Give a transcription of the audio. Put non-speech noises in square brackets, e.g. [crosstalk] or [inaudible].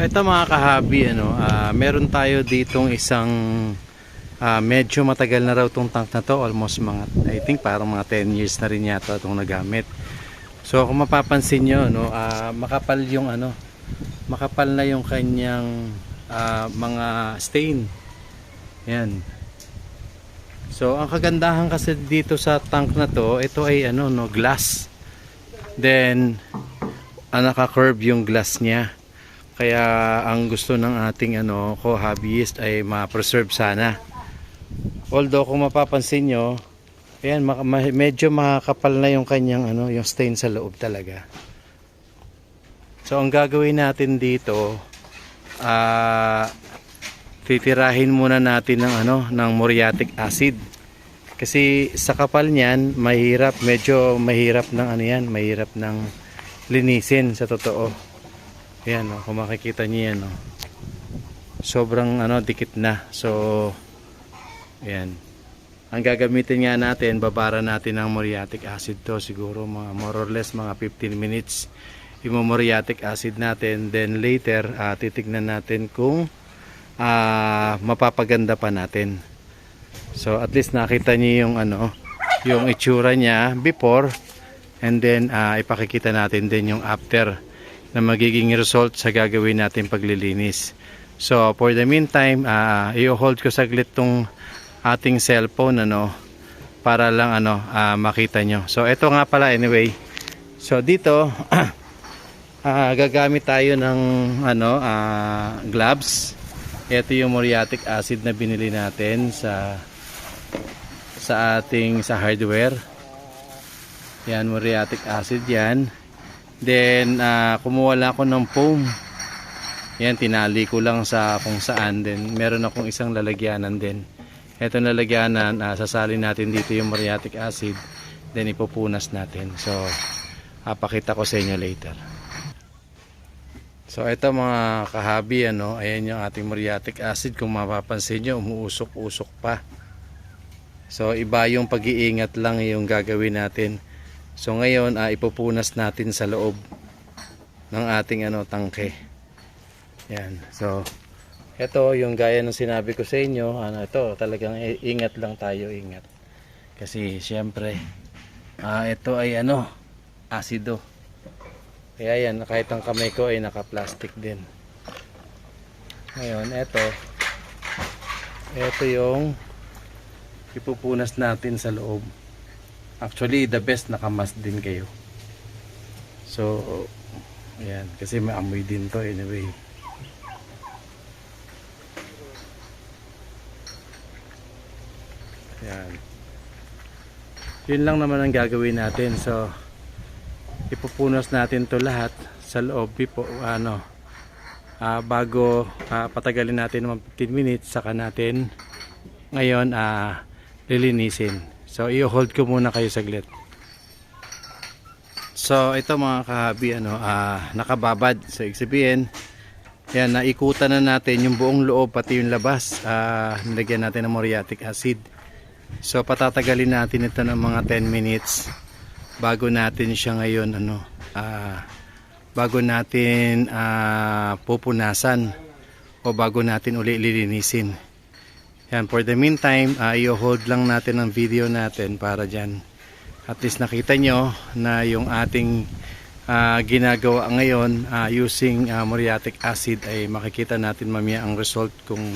So ito mga kahabi, ano, ah, meron tayo ditong isang ah, medyo matagal na raw tong tank na to, almost mga I think parang mga 10 years na rin yata itong nagamit. So kung mapapansin nyo, no, ah, makapal yung ano, makapal na yung kanyang ah, mga stain. Yan. So ang kagandahan kasi dito sa tank na to, ito ay ano no, glass. Then ah, naka-curve yung glass niya. Kaya ang gusto ng ating ano, co-hobbyist ay ma-preserve sana. Although kung mapapansin nyo, ayan, maka- ma- medyo makakapal na yung kanyang ano, yung stain sa loob talaga. So ang gagawin natin dito, ah titirahin muna natin ng ano, ng muriatic acid. Kasi sa kapal niyan, mahirap, medyo mahirap ng ano yan, mahirap ng linisin sa totoo. Ayan, oh, kung makikita niyo yan, oh. sobrang ano, dikit na. So, ayan. Ang gagamitin nga natin, babara natin ng muriatic acid to. Siguro mga more or less mga 15 minutes. Yung muriatic acid natin. Then later, ah, titignan natin kung ah, mapapaganda pa natin. So, at least nakita niyo yung ano, yung itsura niya before. And then, ah, ipakikita natin din yung after na magiging result sa gagawin natin paglilinis. So, for the meantime, uh, i-hold ko saglit tong ating cellphone ano para lang ano ah, makita nyo. So, ito nga pala anyway. So, dito [clears throat] ah, gagamit tayo ng ano ah, gloves. Ito yung muriatic acid na binili natin sa sa ating sa hardware. Yan, muriatic acid yan. Then, ah, kumuha lang ako ng foam. Yan, tinali ko lang sa kung saan. Then, meron akong isang lalagyanan din. Ito lalagyanan, ah, sasalin natin dito yung muriatic acid. Then, ipupunas natin. So, apakita ko sa inyo later. So, ito mga kahabi, ano, ayan yung ating muriatic acid. Kung mapapansin nyo, umuusok-usok pa. So, iba yung pag-iingat lang yung gagawin natin. So ngayon, ah, ipupunas natin sa loob ng ating ano tangke. Yan. So ito yung gaya ng sinabi ko sa inyo, ano ito, talagang ingat lang tayo, ingat. Kasi siyempre ah ito ay ano, asido. Kaya yan, kahit ang kamay ko ay naka-plastic din. Ngayon, ito ito yung ipupunas natin sa loob. Actually, the best nakamas din kayo. So, ayan. Kasi may amoy din to anyway. Ayan. Yun lang naman ang gagawin natin. So, ipupunas natin to lahat sa loob. Pipo, ano, ah, bago ah, patagalin natin ng 15 minutes, saka natin ngayon ah, lilinisin. So, i-hold ko muna kayo saglit. So, ito mga kahabi, ano, ah, nakababad. So, ibig sabihin, yan, naikutan na natin yung buong loob, pati yung labas. Ah, nilagyan natin ng muriatic acid. So, patatagalin natin ito ng mga 10 minutes bago natin siya ngayon, ano, ah, bago natin ah, pupunasan o bago natin uli lilinisin. Yan, for the meantime, uh, i-hold lang natin ang video natin para dyan. At least nakita nyo na yung ating ah, ginagawa ngayon ah, using ah, muriatic acid ay makikita natin mamaya ang result kung